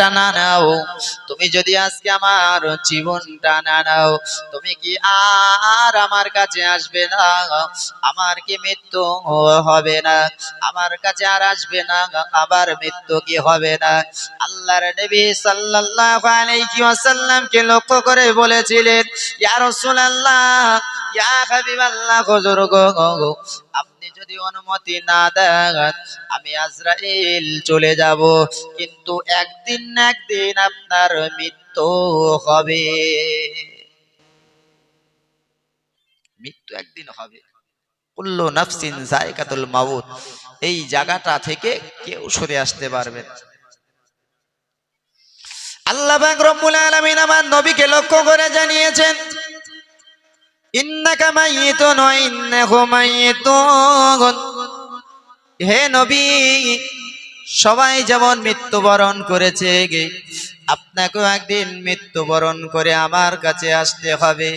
জানটা না নাও। তুমি যদি আজকে আমার জীবনটা না নাও, তুমি কি আর আমার কাছে আসবে না? আমার কি মৃত্যু হবে না? আমার কাছে আর আসবে না? আবার মৃত্যু কি হবে না? আল্লাহর নবী সাল্লাল্লাহু আলাইহি ওয়াসাল্লামকে লক্ষ্য করে বলেছিলেন, ইয়া রাসূলুল্লাহ, ইয়া হাবিবাল্লাহ, হুজুর গো যদি অনুমতি না দেন, আমি আজরাইল চলে যাব। কিন্তু একদিন একদিন আপনার মৃত্যু হবে। মৃত্যু একদিন হবে। মাউত। এই জায়গাটা থেকে কেউ সরে আসতে পারবে আল্লাহ রব্বুল আলামিন আমার নবীকে লক্ষ্য করে জানিয়েছেন হে নবী, সবাই যেমন মৃত্যুবরণ করেছে গে, আপনাকেও একদিন মৃত্যুবরণ করে আমার কাছে আসতে হবে।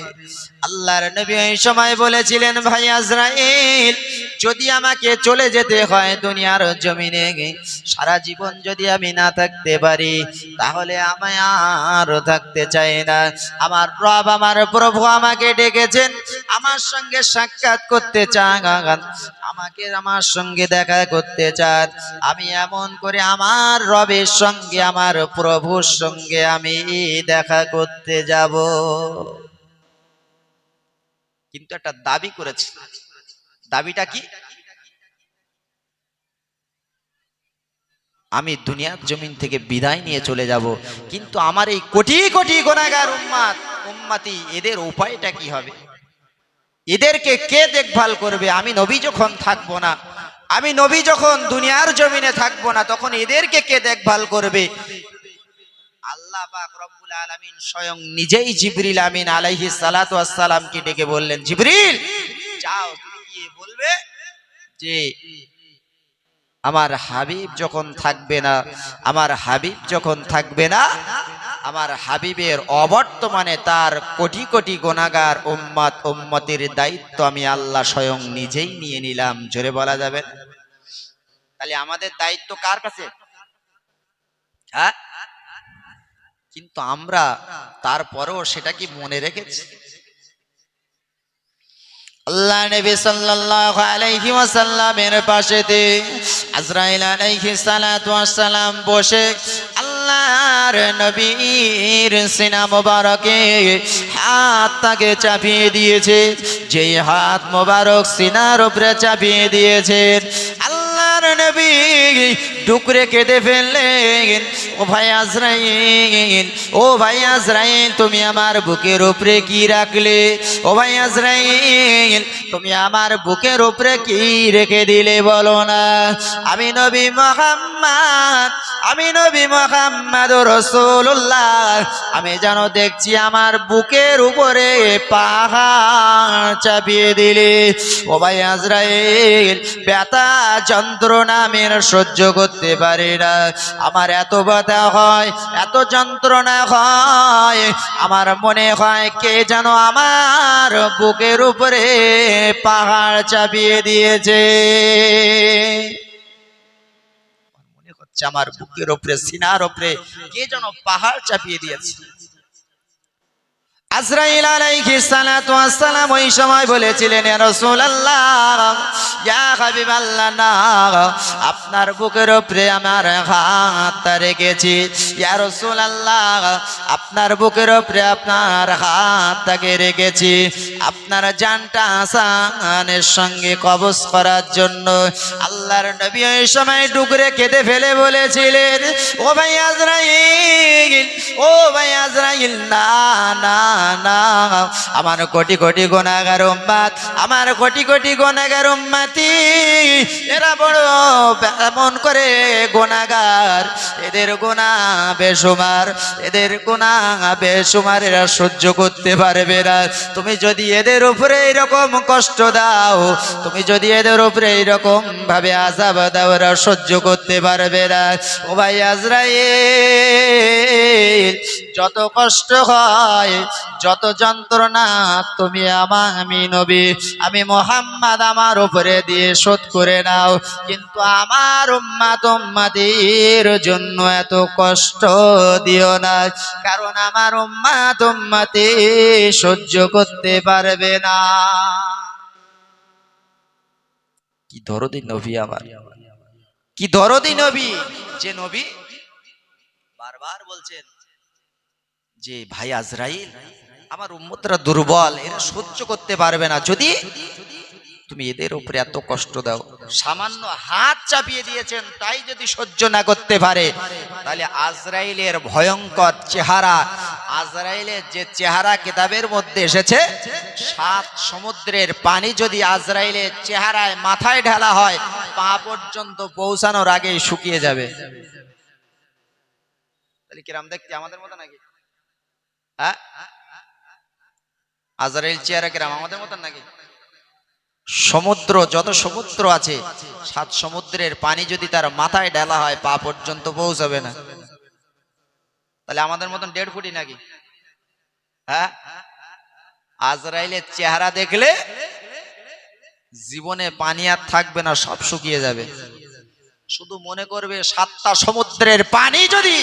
আল্লাহর নবী এই সময় বলেছিলেন, ভাই আজরাইল, যদি আমাকে চলে যেতে হয় দুনিয়ার জমিনে, সারা জীবন যদি আমি না থাকতে পারি, তাহলে আমি আর থাকতে চাই না। আমার রব, আমার প্রভু আমাকে ডেকেছেন, আমার সঙ্গে সাক্ষাৎ করতে চান, আমাকে আমার সঙ্গে দেখা করতে চান। আমি এমন করে আমার রবের সঙ্গে, আমার প্রভুর সঙ্গে আমি দেখা করতে যাব। কিন্তু একটা দাবি করেছি। দাবিটা কি? আমি দুনিয়ার জমিন থেকে বিদায় নিয়ে চলে যাব, কিন্তু আমার এই কোটি কোটি গোনাগার উম্মাত উম্মাতি, এদের উপায়টা কি হবে? এদেরকে কে দেখভাল করবে? আমি নবী যখন থাকব না, আমি নবী যখন দুনিয়ার জমিনে থাকব না, তখন এদেরকে কে দেখভাল করবে? আল্লাহ রব্বুল আলামিন স্বয়ং নিজেই জিবরিল আমিন আলাইহি সালাতু ডেকে বললেন, জিবরিল, যাও, তুমি গিয়ে বলবে যে আমার হাবিব যখন থাকবে না, আমার হাবিব যখন থাকবে না, আমার হাবিবের অবর্তমানে তার কোটি কোটি গোনাগার উম্মত, উম্মতির দায়িত্ব আমি আল্লাহ স্বয়ং নিজেই নিয়ে নিলাম। জোরে বলা যাবে? তাহলে আমাদের দায়িত্ব কার কাছে? হ্যাঁ? কিন্তু আমরা তারপরেও সেটা কি মনে রেখেছি। আল্লাহ নবী সাল্লাল্লাহু আলাইহি ওয়াসাল্লামের পাশেতে আজরাইল আলাইহি সালাতু বসে আল্লাহর নবীর সিনা চাপিয়ে দিয়েছে যে হাত মোবারক সিনার উপরে চাপিয়ে দিয়েছেন নবী। টুকরে কেঁদে ফেললেন, ও ভাই আজরাইল, ও ভাই আজরাইল, তুমি আমার বুকের উপরে কি রাখলে? ও ভাই আজরাইল, তুমি আমার বুকের উপরে কি রেখে দিলে বলো না? আমি নবী মোহাম্মদ আমি নবী মোহাম্মদ রসুল্লাহ আমি যেন দেখছি আমার বুকের উপরে পাহাড় চাপিয়ে দিলে। ও ভাই আজরাইল, ব্যথা, যন্ত্রণা আমি সহ্য করতে পারি না। আমার এত ব্যথা হয়, এত যন্ত্রণা হয়। আমার মনে হয় কে যেন আমার বুকের উপরে পাহাড় চাপিয়ে দিয়েছে। হচ্ছে আমার বুকের ওপরে সিনার ওপরে কে যেন পাহাড় চাপিয়ে দিয়েছে। ওই সময় বলেছিলেন আপনার বুকের উপরে আমার হাত রেখেছি। আপনার বুকের উপরে আপনার হাতটাকে রেখেছি। আপনার জানটা আসানের সঙ্গে কবজ করার জন্য আল্লাহর নবী ওই সময় ডুকরে কেঁদে ফেলে বলেছিলেন, ও ভাই আজরাইল, ও ভাই আজরাইল, না না না। আমার কোটি কোটি গোনাগার উম্মাত, আমার কোটি কোটি গোনাগার উম্মাতি। এরা বড় এমন করে গোনাগার এদের গোনা বেসুমার এদের গোনা বেসুমার এরা সহ্য করতে পারবে না। তুমি যদি এদের উপরে এরকম কষ্ট দাও, তুমি যদি এদের উপরে এরকম ভাবে আজাব দাও, এরা সহ্য করতে পারবে না। ও ভাই আজরাইল, যত কষ্ট হয় যত যন্ত্রণা তুমি আমার আমি নবী, আমি মোহাম্মদ আমার উপরে দিয়ে শোধ করে নাও। কিন্তু আমার উম্মাত উম্মাদের জন্য এত কষ্ট দিও না, কারণ আমার উম্মাত উম্মাতে সহ্য করতে পারবে না। কি দরদি নবী আমার, কি দরদি নবী, যে নবী বারবার বলছেন যে ভাই আজরাইল আমার উম্মতরা দুর্বল, এরা সহ্য করতে পারবে না। যদি তুমি এদের উপরে এত কষ্ট দাও, সামান্য হাত চাপিয়ে দিয়েছেন, তাই যদি সহ্য না করতে পারে, তাহলে আজরাইলের ভয়ঙ্কর চেহারা, আজরাইলের যে চেহারা কিতাবের মধ্যে এসেছে, সাত সমুদ্রের পানি যদি আজরাইলের চেহারায় মাথায় ঢালা হয়, পা পর্যন্ত পৌঁছানোর আগেই শুকিয়ে যাবে। তাহলে কিরাম দেখতে আমাদের মতো নাকি? হ্যাঁ? আজরাইল চেহারা কিরাম আমাদের মতন নাকি? সমুদ্র, যত সমুদ্র আছে, সাত সমুদ্রের পানি যদি তার মাথায় ডালা হয়, পা পর্যন্ত পৌঁছাবে না। তাহলে আমাদের মতন দেড় ফুটি নাকি? হ্যাঁ? আজরাইলের চেহারা দেখলে জীবনে পানি আর থাকবে না, সব শুকিয়ে যাবে। শুধু মনে করবে সাতটা সমুদ্রের পানি যদি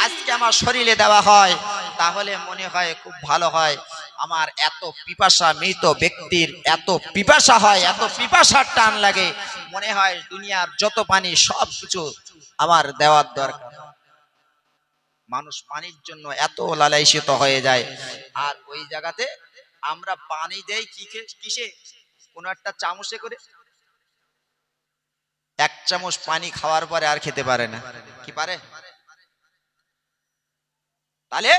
আজকে আমার শরীরে দেওয়া হয়, তাহলে মনে হয় খুব ভালো হয়। আমার এত পিপাসা মৃত ব্যক্তির এত পিপাসা হয়, এত পিপাসার টান লাগে। মনে হয় দুনিয়ার যত পানি, সব কিছু আমার দেওয়ার দরকার। মানুষ পানির জন্য এত লালাইশিত হয়ে যায়। আর ওই জায়গাতে আমরা পানি দেই কি কিসে? কোনো একটা চামচে করে। এক চামচ পানি খাওয়ার পরে আর খেতে পারে না। কি পারে? তাহলে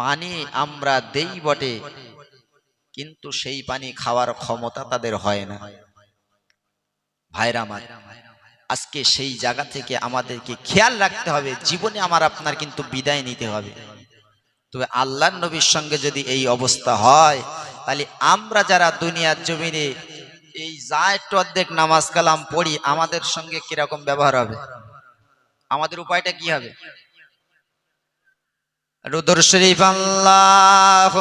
পানি আমরা দেই বটে, কিন্তু সেই পানি খাওয়ার ক্ষমতা তাদের হয় না। ভাইরা আজকে সেই জায়গা থেকে আমাদেরকে খেয়াল রাখতে হবে, জীবনে আমার আপনার কিন্তু বিদায় নিতে হবে। তবে আল্লাহ নবীর সঙ্গে যদি এই অবস্থা হয়, তাহলে আমরা যারা দুনিয়ার জমিনে এই যা একটু অর্ধেক নামাজ কালাম পড়ি, আমাদের সঙ্গে কীরকম ব্যবহার হবে? আমাদের উপায়টা কি হবে? রুদর শরীফ আল্লাহ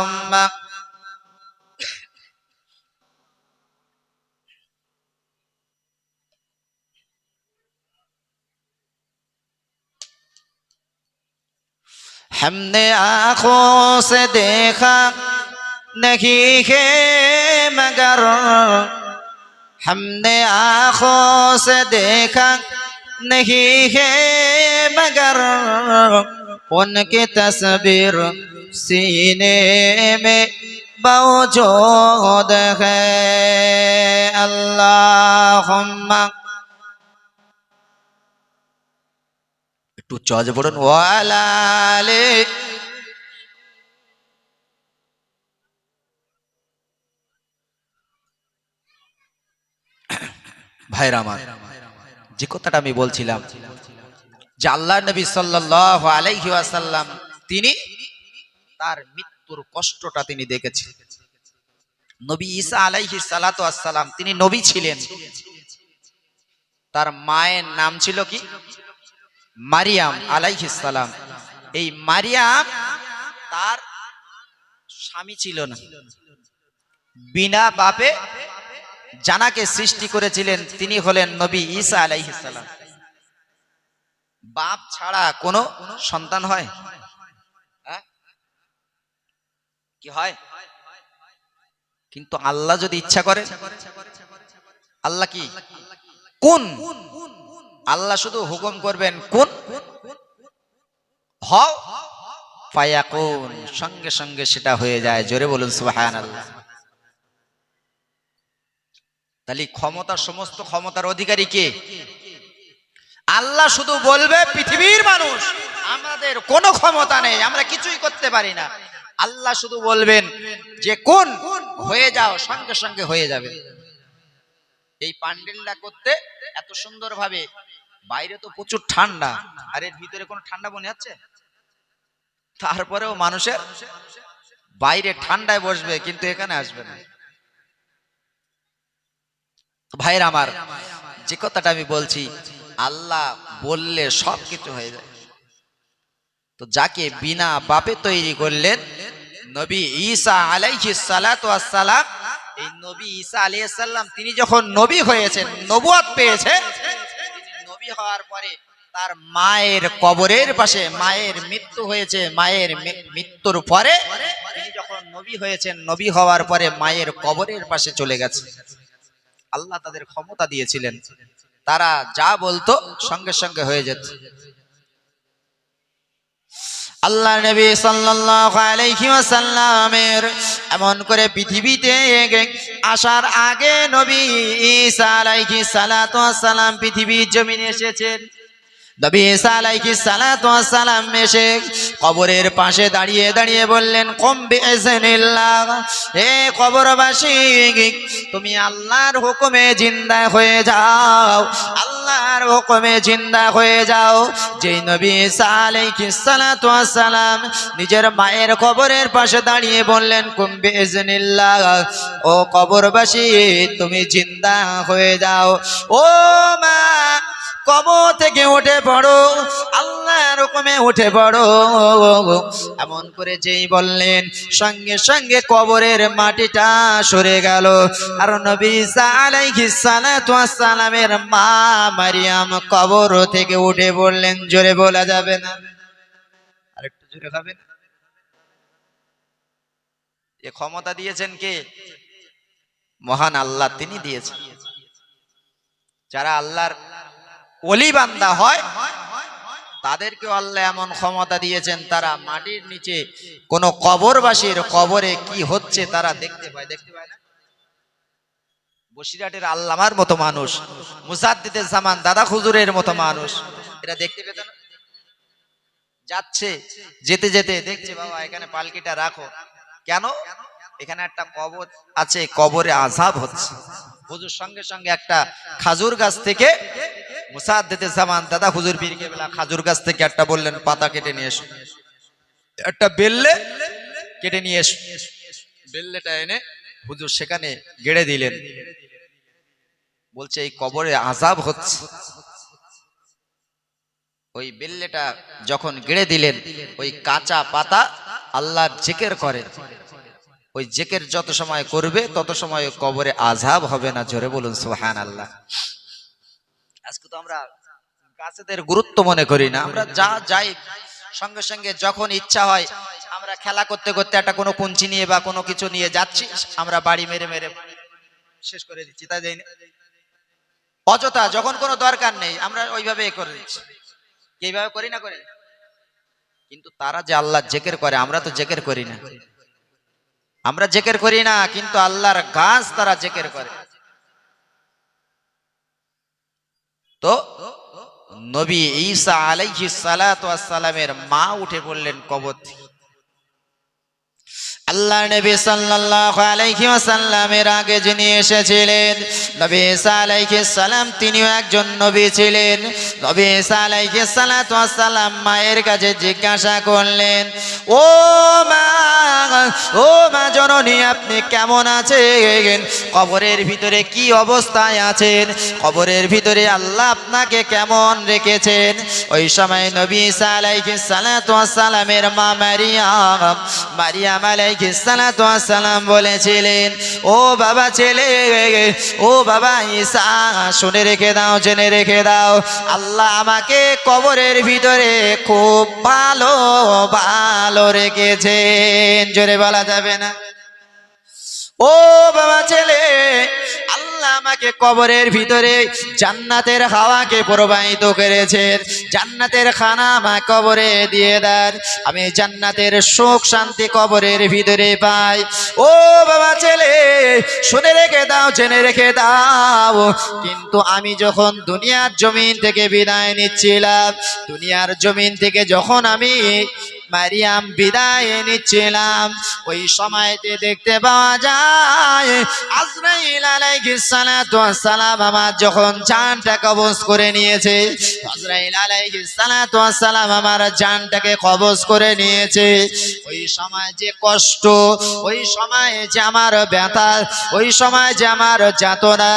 हमने आंखों से देखा नहीं है मगर हमने आंखों से देखा नहीं है मगर उनकी तस्वीर सीने में मौजूद है अल्लाहुम्मा একটু চজ পড়ুন ওয়ালালে ভাইরা আমার যে কথাটা আমি বলছিলাম যে আল্লাহ নবী সাল্লাল্লাহু আলাইহি ওয়াসাল্লাম, তিনি তার মৃত্যুর কষ্টটা তিনি দেখেছেন। নবী ঈসা আলাইহি সালাতু আসসালাম তিনি নবী ছিলেন। তার মায়ের নাম ছিল কি? মারিয়াম আলাইহিস সালাম। এই মারিয়াম তার স্বামী ছিল না। বিনা বাপে জানাকে সৃষ্টি করেছিলেন, তিনি হলেন নবী ঈসা আলাইহিস সালাম। বাপ ছাড়া কোনো সন্তান হয়? হ্যাঁ? কি হয়? কিন্তু আল্লাহ যদি ইচ্ছা করে, আল্লাহ কি? কোন? আল্লাহ শুধু হুকুম করবেন, কোন? সঙ্গে সঙ্গে সেটা হয়ে যায়। জোরে বলুন, সুবহানাল্লাহ। তাহলে ক্ষমতার সমস্ত ক্ষমতার অধিকারী কে? আল্লাহ শুধু বলবে পৃথিবীর মানুষ। আমাদের কোনো ক্ষমতা নেই, আমরা কিছুই করতে পারি না। আল্লাহ শুধু বলবেন যে কোন হয়ে যাও, সঙ্গে সঙ্গে হয়ে যাবে। এই পান্ডেলটা করতে এত সুন্দর ভাবে বাইরে তো প্রচুর ঠান্ডা, আর এর ভিতরে কোনো ঠান্ডা মনে হচ্ছে? তারপরেও মানুষের বাইরে ঠান্ডায় বসবে, কিন্তু এখানে আসবে না। ভাইয়ের আমার, যে কথাটা আমি বলছি আল্লাহ বললে সব কিছু হয়ে যায়। তো যাকে বিনা বাপে তৈরি করলেন, নবী ঈসা আলাইহি সালাম এই নবী ঈসা আলাইহিস সালাম তিনি যখন নবী হয়েছেন নবুয়ত পেয়েছে নবী হওয়ার পরে তার মায়ের কবরের পাশে মায়ের মৃত্যু হয়েছে, মায়ের মৃত্যুর পরে তিনি যখন নবী হয়েছেন, নবী হওয়ার পরে মায়ের কবরের পাশে চলে গেছে। আল্লাহ তাদের ক্ষমতা দিয়েছিলেন। তারা যা বলতো সঙ্গে সঙ্গে হয়ে যেত। আল্লাহ নবী আলাইহি ওয়াসাল্লামের এমন করে পৃথিবীতে আসার আগে নবী সালাতু ওয়াস সালাম পৃথিবীর জমিনে এসেছেন। নবী সালাতু ওয়াস সালাম এসে কবরের পাশে দাঁড়িয়ে দাঁড়িয়ে বললেন, কম বিইজনিল্লাহ? হে কবরবাসী, তুমি আল্লাহর হুকুমে জিন্দা হয়ে যাও, আল্লাহর হুকুমে জিন্দা হয়ে যাও। যেই নবী সালাতু ওয়াস সালাম নিজের মায়ের কবরের পাশে দাঁড়িয়ে বললেন, কুম বিইজনিল্লাহ? ও কবরবাসী, তুমি জিন্দা হয়ে যাও। ও মা কবর থেকে উঠে পড়ো আল্লাহর হুকুমে উঠে পড়ো। এমন করে যেই বললেন, সঙ্গে সঙ্গে কবরের মাটিটা সরে গেল। আর নবী সালামের মা মারিয়াম কবর থেকে উঠে বললেন জোরে বলা যাবে না। আরেকটু জোরে খাবেন এ ক্ষমতা দিয়েছেন কে? মহান আল্লাহ তিনি দিয়েছেন। যারা আল্লাহর অলি বান্দা হয় তাদেরকে আল্লাহ এমন ক্ষমতা দিয়েছেন, তারা মাটির নিচে কোন কবরবাসীর কবরে কি হচ্ছে তারা দেখতে পায় দেখতে পায় না? বসিরহাটের আল্লামার মতো মানুষ, মুসাদ্দিদের জামান, দাদা খুজুরের মতো মানুষ, এরা দেখতে পেত না? যাচ্ছে, যেতে যেতে, দেখছে, বাবা, এখানে পালকিটা রাখো। কেন? এখানে একটা কবর আছে, কবরে আজাব হচ্ছে। হুজুর সঙ্গে সঙ্গে একটা খাজুর গাছ থেকে মুসাদ্দিদের জামান, দাদা হুজুর পীরকে বেলা খাজুর গাছ থেকে একটা বললেন, পাতা কেটে নিয়ে এসো। একটা বেললে কেটে নিয়ে এসো। বেললেটা এনে হুজুর সেখানে গেড়ে দিলেন। বলছে, এই কবরে আজাব হচ্ছে। ওই বেল্লেটা যখন গেড়ে দিলেন, ওই কাঁচা পাতা আল্লাহর জেকের করে। ওই জেকের যত সময় করবে, তত সময় কবরে আজাব হবে না। জোরে বলুন সুহান আল্লাহ আজকে তো আমরা গাছেদের গুরুত্ব মনে করি না। আমরা যা যাই, সঙ্গে সঙ্গে যখন ইচ্ছা হয়, আমরা খেলা করতে করতে একটা কোনো কুঞ্চি নিয়ে বা কোনো কিছু নিয়ে যাচ্ছি, আমরা বাড়ি মেরে মেরে শেষ করে দিচ্ছি, তাই যাই না? অযথা, যখন কোনো দরকার নেই, আমরা ওইভাবে এ করে দিচ্ছি। এইভাবে করি না করি? কিন্তু তারা যে আল্লাহ জেকের করে, আমরা তো জেকের করি না। আমরা জেকের করি না, কিন্তু আল্লাহর গাছ তারা জেকের করে। তো নবী ঈসা আলাইহিস সালামের মা উঠে বললেন কবর থেকে। আল্লাহ নবী সাল্লাল্লাহু আলাইহি ওয়াসাল্লামের আগে যিনি এসেছিলেন, নবী ঈসা আলাইহিস সালাম তিনিও একজন নবী ছিলেন। নবী ঈসা আলাইহিস সালাতু ওয়াসসালাম মায়ের কাছে জিজ্ঞাসা করলেন, ও মা ও মা জননী, আপনি কেমন আছেন? কবরের ভিতরে কি অবস্থায় আছেন? কবরের ভিতরে আল্লাহ আপনাকে কেমন রেখেছেন? ওই সময় নবী ঈসা আলাইহিস সালাতু ওয়াসসালামের মা মারিয়াম মারিয়াম ওয়াস সালাম বলেছিলেন, ও বাবা ছেলে, ও বাবা ঈসা, শুনে রেখে দাও, জেনে রেখে দাও, আল্লাহ আমাকে কবরের ভিতরে খুব ভালো ভালো রেখেছেন। জোরে বলা যাবে না। ও বাবা ছেলে, আল্লাহ আমাকে কবরের ভিতরে জান্নাতের হাওয়াকে প্রবাহিত করেছেন জান্নাতের খানা আমার কবরে দিয়ে দেন। আমি জান্নাতের সুখ শান্তি কবরের ভিতরে পাই। ও বাবা ছেলে, শুনে রেখে দাও, জেনে রেখে দাও। কিন্তু আমি যখন দুনিয়ার জমিন থেকে বিদায় নিচ্ছিলাম, দুনিয়ার জমিন থেকে যখন আমি মারিয়াম, বিদায় নিচ্ছিলাম। ওই সময়তে দেখতে পাওয়া যায়, আজরাইল সালাম আমার যখন জানটা কবজ করে নিয়েছে, আজরাইল সালাম আমার জানটাকে কবজ করে নিয়েছে। ওই সময় যে কষ্ট, ওই সময় যে আমার ব্যথা, ওই সময় যে আমার যাতনা,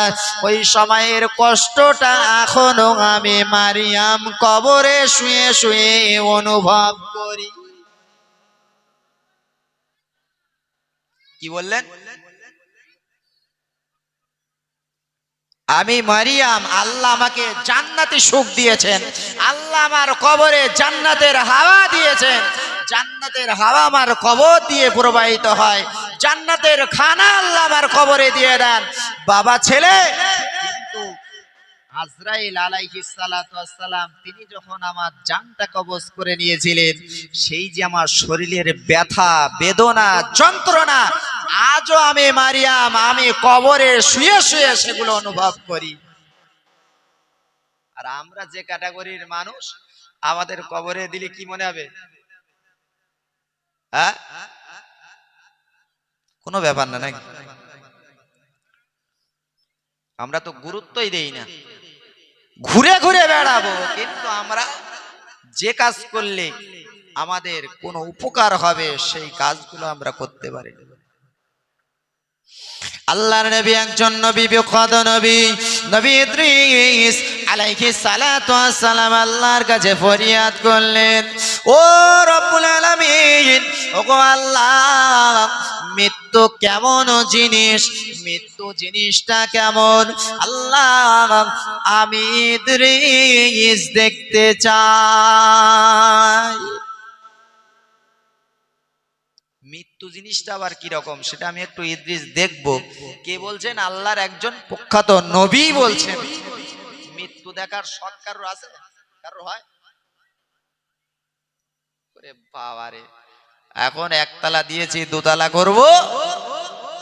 ওই সময়ের কষ্টটা এখনও আমি মারিয়াম কবরে শুয়ে শুয়ে অনুভব করি। কি বললেন? আমি মারিয়াম, আল্লাহ আমাকে জান্নাতে সুখ দিয়েছেন। আল্লাহ আমার কবরে জান্নাতের হাওয়া দিয়েছেন। জান্নাতের হাওয়া আমার কবর দিয়ে প্রবাহিত হয়। জান্নাতের খানা আল্লাহ আমার কবরে দিয়ে দেন। বাবা ছেলে আজরাইল আলাইহিস ওয়াসসালাম, তিনি যখন আমার জানটা কবজ করে নিয়েছিলেন, সেই যে আমার শরীরের ব্যথা, বেদনা, যন্ত্রণা, আজও আমি মারিয়াম, আমি কবরে শুয়ে শুয়ে সেগুলো অনুভব করি। আর আমরা যে ক্যাটাগরির মানুষ, আমাদের কবরে দিলে কি মনে হবে? হ্যাঁ? কোনো ব্যাপার না নাকি? আমরা তো গুরুত্বই দেই না। ঘুরে ঘুরে বেড়াবো, কিন্তু আমরা যে কাজ করলে আমাদের কোনো উপকার হবে, সেই কাজগুলো আমরা করতে পারি। আল্লাহর নবী একজন নবী, বিখ্যাত নবী নবী ইদ্রিস আলাইহিস সালাতু সালাম আল্লাহর কাছে ফরিয়াদ করলেন, ও রব্বুল আলামিন, ওগো আল্লাহ, মৃত্যু কেমন জিনিস? মৃত্যু জিনিসটা কেমন? আল্লাহ, আমি ইদ্রিস দেখতে চাই। জিনিসটা আবার কি রকম? সেটা আমি একটু ইদ্রিস দেখব। কে বলছেন? আল্লাহর একজন প্রখ্যাত নবী বলছেন। মৃত্যু দেখার শখ আছে? কারোর হয়? বাবারে। এখন একতলা দিয়েছি, দোতলা করব।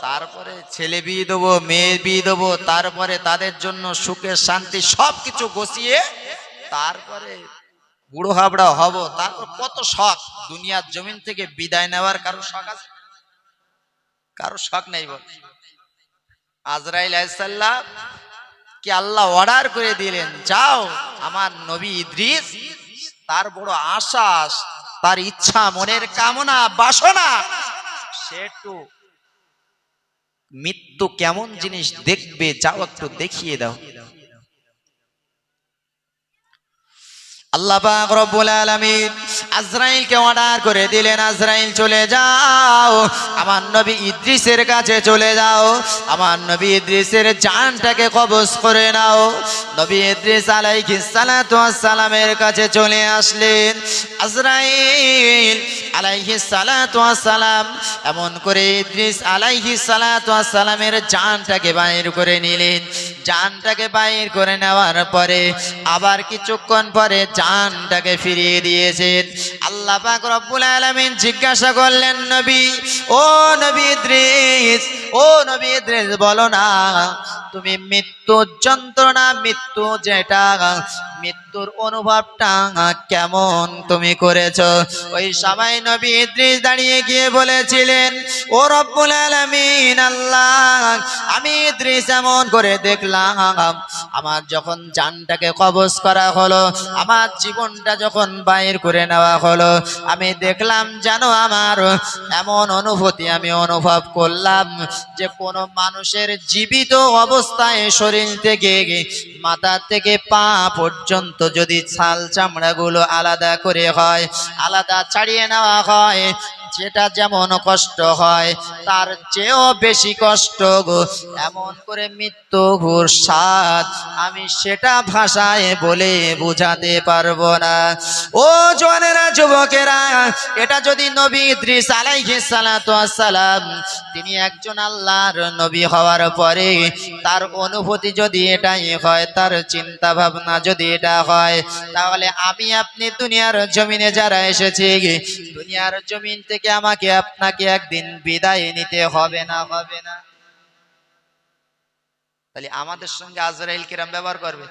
তারপরে ছেলে বিয়ে দেবো, মেয়ে বিয়ে দেবো, তারপরে তাদের জন্য সুখের শান্তি সব কিছু গছিয়ে, তারপরে বুড়ো হাবড়া হব, তারপর কত শখ। দুনিয়ার জমিন থেকে বিদায় নেওয়ার কারও শখ আছে? কারও শখ নেই বল। আজরাইল আলাইসাল্লাম কি আল্লাহ অর্ডার করে দিলেন, যাও, আমার নবী ইদ্রিস, তার বড় আশ্বাস তার ইচ্ছা, মনের কামনা, বাসনা, সে একটু মৃত্যু কেমন জিনিস দেখবে, যাও একটু দেখিয়ে দাও। আল্লাহ পাক রব্বুল আলামিন আজরাইলকে অর্ডার করে দিলেন, আজরাইল চলে যাও। আমার নবী ইদ্রিসের কাছে চলে যাও। আমার নবী ইদ্রিসের জানটাকে কবজ করে নাও। নবী ইদ্রিস আলাইহিস সালাতু সালামের কাছে চলে আসলেন। আজরাইল আলাইহিস সালাতু সালাম এমন করে ইদ্রিস আলাইহিস সালাতু সালামের জানটাকে বাইর করে নিলেন। জানটাকে বাইর করে নেওয়ার পরে আবার কিছুক্ষণ পরে জানটাকে ফিরিয়ে দিয়েছেন আল্লাহ পাক রব্বুল আলামিন জিজ্ঞাসা করলেন, নবী, ও নবী ইদ্রিস, ও নবী ইদ্রিস, বলো না, তুমি মৃত্যু যন্ত্রণা, মৃত্যু যেটা মৃত্যুর অনুভবটা কেমন তুমি করেছ? ওই সময় নবী ইদ্রিস দাঁড়িয়ে গিয়ে বলেছিলেন, ও রব্বুল আলামিন, আল্লাহ, আমি ইদ্রিস এমন করে দেখলাম, আমার যখন জানটাকে কবজ করা হলো, আমার জীবনটা যখন বাইর করে নেওয়া হলো, আমি দেখলাম যেন আমার এমন অনুভূতি আমি অনুভব করলাম যে কোনো মানুষের জীবিত অবস্থায় শরীর থেকে, মাথা থেকে পা পর্যন্ত যদি ছাল চামড়াগুলো আলাদা করে হয় আলাদা ছাড়িয়ে নেওয়া হয় যেটা যেমন কষ্ট হয়, তার চেয়েও বেশি কষ্ট গো। এমন করে মৃত্যু ঘুর স্বাদ, আমি সেটা ভাষায় বলে বোঝাতে পারব না। ও জোয়ানেরা, যুবকেরা, এটা যদি নবী ইদ্রিস আলাইহিস সালাতু সালাম তিনি একজন আল্লাহর নবী হওয়ার পরে তার অনুভূতি যদি এটাই হয়, তার চিন্তা ভাবনা যদি এটা হয়, তাহলে আমি আপনি দুনিয়ার জমিনে যারা এসেছি, দুনিয়ার জমিন থেকে আমাকে আপনাকে একদিন বিদায় নিতে হবে না হবে না। তাহলে আমাদের সঙ্গে আজরাইল কিরাম ব্যবহার করবে?